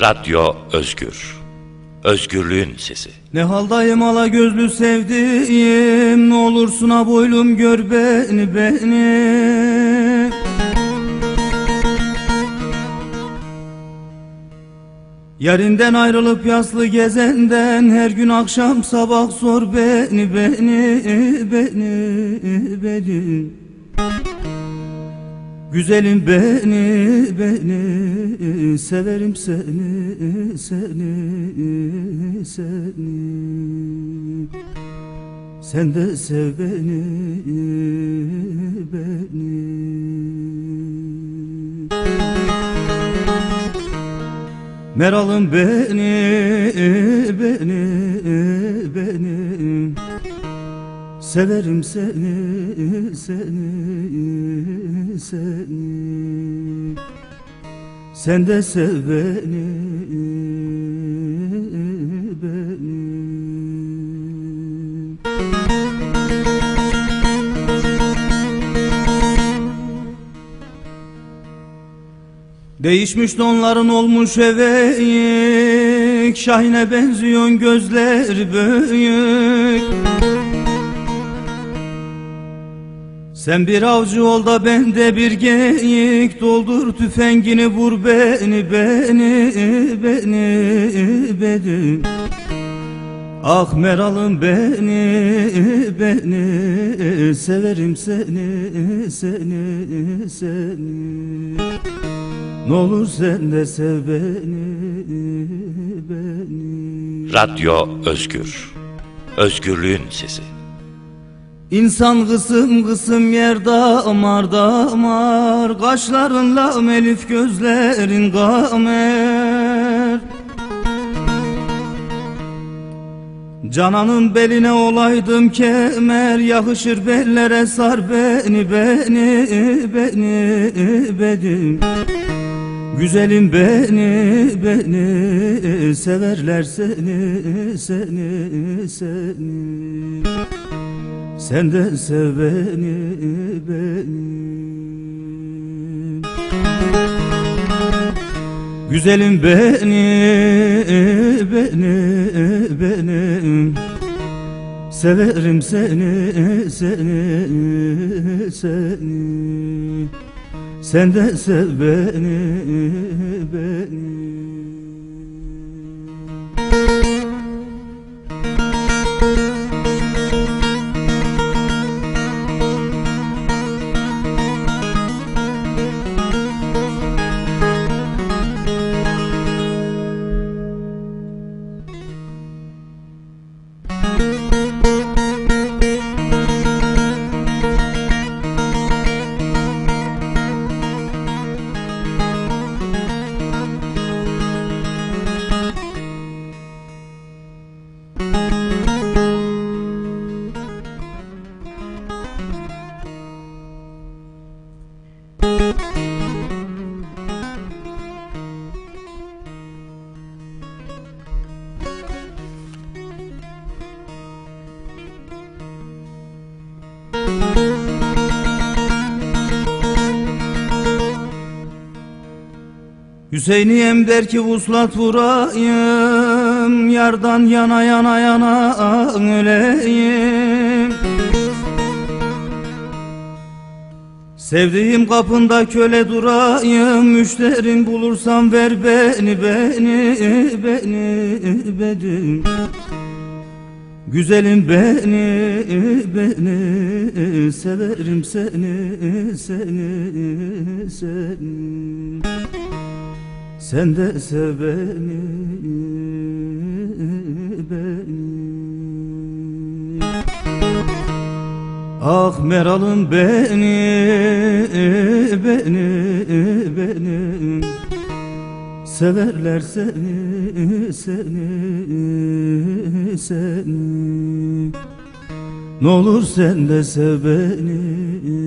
Radyo Özgür. Özgürlüğün sesi. Ne haldayım ala gözlü sevdiğim Ne olursun ha boylum gör beni beni Yerinden ayrılıp yaslı gezenden Her gün akşam sabah sor beni beni beni beni Güzelim beni, beni, severim seni, seni, seni. Sen de sev beni, beni. Meralım beni, beni, beni. Severim seni, seni, seni. Sen de sev beni, beni. Değişmiş donların olmuş eveyik Şahine benziyorsun gözler büyük Sen bir avcı ol da ben de bir geyik. Doldur tüfengini vur beni beni beni beni. Ah Meral'ım beni beni. Severim seni seni seni. Ne olur sen de sev beni beni. Radyo Özgür. Özgürlüğün sesi. İnsan kısım kısım yer damar damar Kaşlarınla melif gözlerin kamer Cananın beline olaydım kemer Yakışır bellere sar beni beni beni beni Güzelim beni beni Severler seni seni seni sen de beni, Güzelim beni, beni, beni. Severim seni, seni, seni. Sen sev beni, beni Hüseyin'im der ki vuslat vurayım Yardan yana yana yana öleyim. Sevdiğim kapında köle durayım Müşterim bulursam ver beni beni beni beni Güzelim beni beni Severim seni seni seni sen de sev beni, beni. Ah Meral'ım beni, beni, beni. Severler seni, seni, seni. Ne olur sen de sev beni,